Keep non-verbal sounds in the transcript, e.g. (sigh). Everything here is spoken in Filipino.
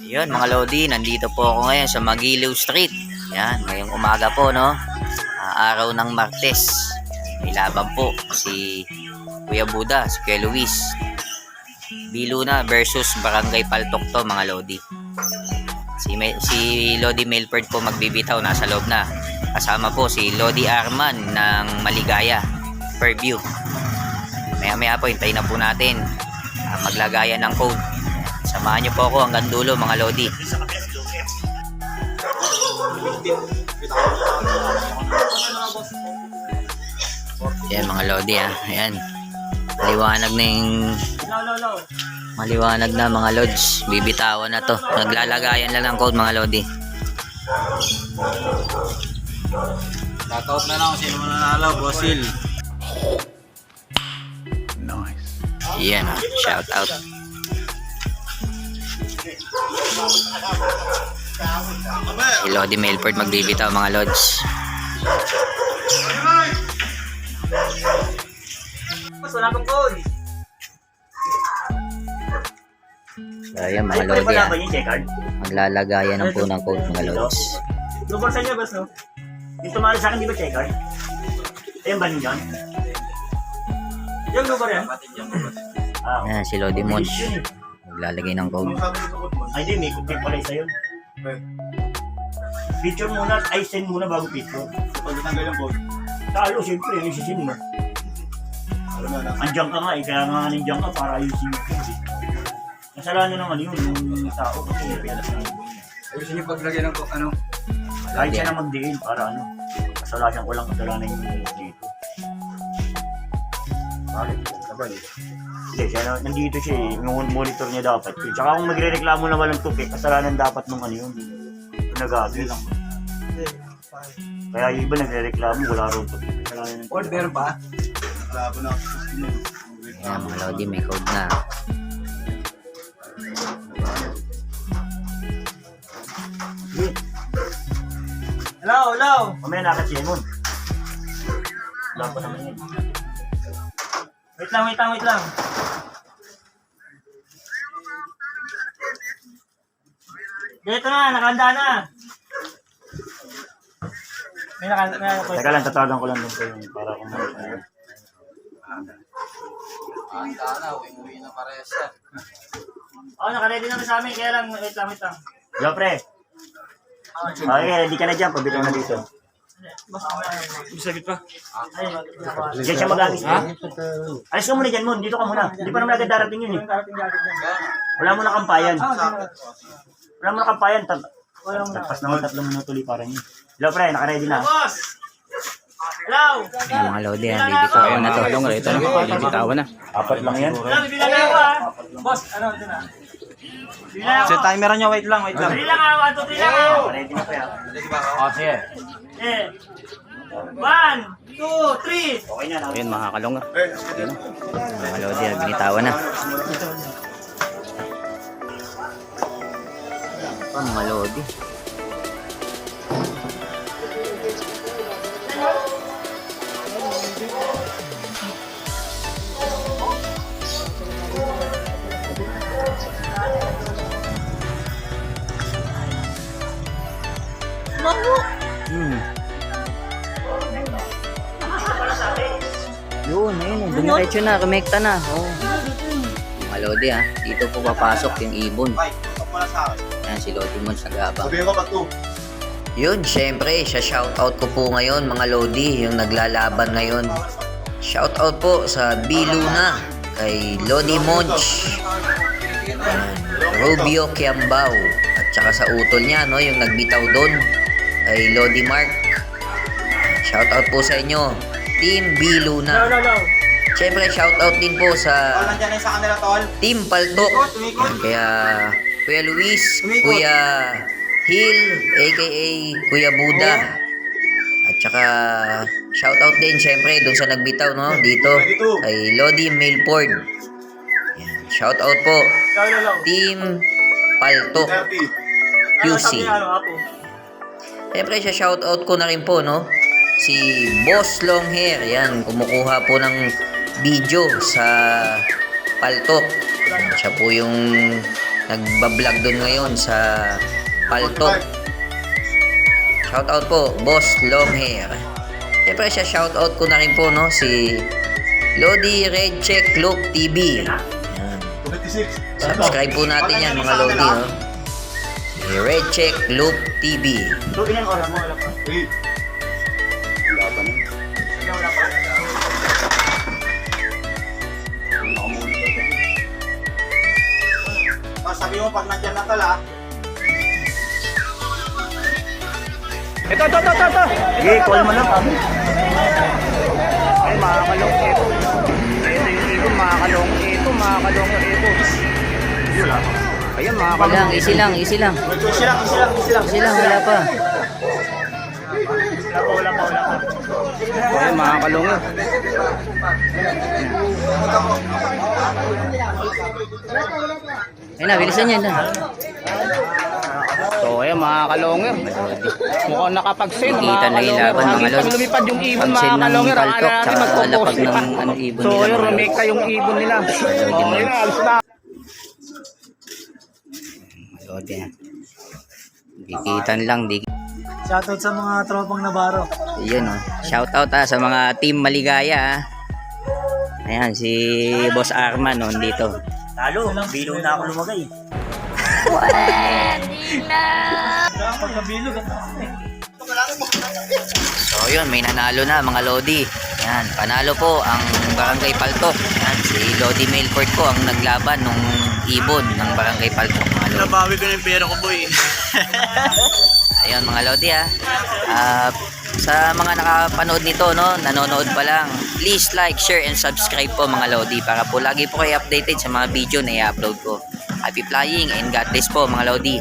Yun mga Lodi, nandito po ako ngayon sa Magiliw Street. Yan, ngayong umaga po no. Ah, araw ng Martes. May laban po si Kuya Buda, si Kuya Luis. Biluna versus Barangay Paltok to mga Lodi. Si, Me- si Lodi Melford po magbibitaw, nasa loob na. Kasama po si Lodi Arman ng Maligaya, per view. Maya maya po, hintayin na po natin. Ah, maglagayan ng code. Samahan niyo po ako hanggang dulo mga Lodi. Yan mga Lodi ha. Ayan. Maliwanag na yung maliwanag na mga Lods. Bibitawan na to. Naglalagayan lang ng code mga Lodi. Shoutout na lang kung sino mananalo, Bosil. Yan ha. Shout out. Si Lodi Melford magbibitaw mga Lods. Mas wala pang code. So ayan mga Lodi card? Maglalagayan ng po ng code mga Lods. Lubor sa inyo, boss, no? Yung tumalo sa akin, di ba check card? Ayun ba ninyo? Yung lubor yan? Ah, Ayan si Lodi Mons. Maglalagay ng code. ay di, may cookie pala isa yun. Picture muna, ay send muna bago picture. Pag natanggal yung code, Talo, siyempre, yung isisin mo. alam mo na. Andiyan ka nga, eh, kaya nga nandiyan ka para ayusin eh. Kasalanan naman yun, yung tao kasi pilas na yun. Ayusin yung paglagay ng ano. Kahit siya na magdiin para ano, kasalanan ko lang kasalanan yung dito. Bakit? Sabay. Hindi, siya na, nandito siya eh, yung monitor niya dapat. Eh. Tsaka kung magre-reklamo na walang tupi, kasalanan dapat nung ano yun. Yung nagagi lang. Kaya yung iba nagre-reklamo, wala rin tupi. Kasalanan ng Order ba? Nakalabo na yun. Ayan mga Lodi may code na. Hello, hello! mamaya nakat si Emon. Wala pa naman yun. Wait lang, wait lang, wait lang. Dito na, nakahanda na. May may nakahanda. Teka lang, tatawagan ko lang din ko yung para kung may ano. Oo, nakaready naman sa amin. Kaya lang, wait lang, wait lang. Yo, pre. Okay, hindi ka na dyan, pabitaw na dito. Bisagit pa. Ay, Diyan siya mag-agis. Ha? Alis ka muna dyan, Mon. Dito ka muna. Hindi pa naman agad darating yun eh. Yan. Wala mo na kampayan. Ah, Wala mo na kampayan. Tat Walang na. Tapos naman tatlong minuto ulit para niyo. Hello, pre. Naka-ready na. Boss! Hello! Ayan mga Lodi ha. Bibitawan na to. ito na, bibitawan na. Apat lang yan. Hello, bibilang na ako ah. Boss, ano, ito na. Ako. So timer nyo, wait lang, wait lang. Bibilang ako, one, two, three lang ako. Ready na, pre. ah. O, sige. Eh. One, two, three. Okay na. Ayun mga kalong ha. Ayun na. Mga Lodi. Binitawan na. Pa mga Lodi. Hmm. (laughs) Yun, ayun. Dumiretso na, kumekta na. Oh. Mga Lodi ha. Dito po papasok yung ibon. Ay, stop mo na sa akin. Yan si Lodi Mons nag-aabang. Sabihin ko pag to. Yun, syempre, siya shoutout ko po ngayon mga Lodi, yung naglalaban ngayon. Shoutout po sa B. Luna, kay Lodi Monch, yan, Rubio Kiambao, at saka sa utol niya, no, yung nagbitaw doon, kay Lodi Mark. Shoutout po sa inyo, Team B. No, Luna. no, no. Syempre, shoutout din po sa na sa kanila, tol. Team Paltok. Kaya Kuya Luis, Kuya Hill, aka Kuya Buda. At saka shoutout din syempre doon sa nagbitaw no dito kay Lodi Milford. Yan, shoutout po. Team Paltok 30. QC. Siyempre siya shoutout ko na rin po no si Boss Long Hair. Yan, kumukuha po ng video sa Paltok. Siya po yung nagbablog doon ngayon sa Paltok. Shoutout po, Boss Longhair. Siyempre siya shoutout ko na rin po no si Lodi Red Check Loop TV. Yan. Subscribe po natin yan mga Lodi no. Si Red Check Loop TV. So, ilang oras mo? Wala Sabi mo pag nandyan na tala, Ito, ito, ito, ito, ito. Sige, call mo lang kami. Ay, makakalong ito. Ayun, ayun, ibon, makakalong ito, makakalong ito. Ayan, Wala makakalong lang, easy lang, easy lang. easy lang, easy lang, easy lang. Easy lang, wala pa. Wala pa, wala pa, wala pa. Ayan, makakalong ito. Ayun na, bilisan niya na. So, ayan, makakalong ito. Mukhang nakapag-send, na mga Pag lods. lumipad yung ibon, Pag-send ng makakalong ito. paltok, Akala natin tsaka magpo-post ng ano, ibon So, nila, ayun, mga rumeka yung ibon nila. Oh, ayun, alis na. Lodi ha. Dikitan lang, di. Shoutout sa mga tropang Navarro. Yun oh. Shoutout ha sa mga team Maligaya ha. Ayan, si Boss Arman oh, dito. Talo, bilong na ako lumagay. Pagkabilog, So yun, may nanalo na mga Lodi. Yan, panalo po ang Barangay Paltok. Yan, si Lodi Melford po ang naglaban nung ibon ng Barangay Lodi. Nabawi ko yung pera ko boy. (laughs) Ayun mga Lodi. Ah, sa mga nakapanood nito, no, nanonood pa lang, please like, share, and subscribe po mga Lodi para po lagi po kayo updated sa mga video na i-upload ko. Happy flying and God bless po mga Lodi.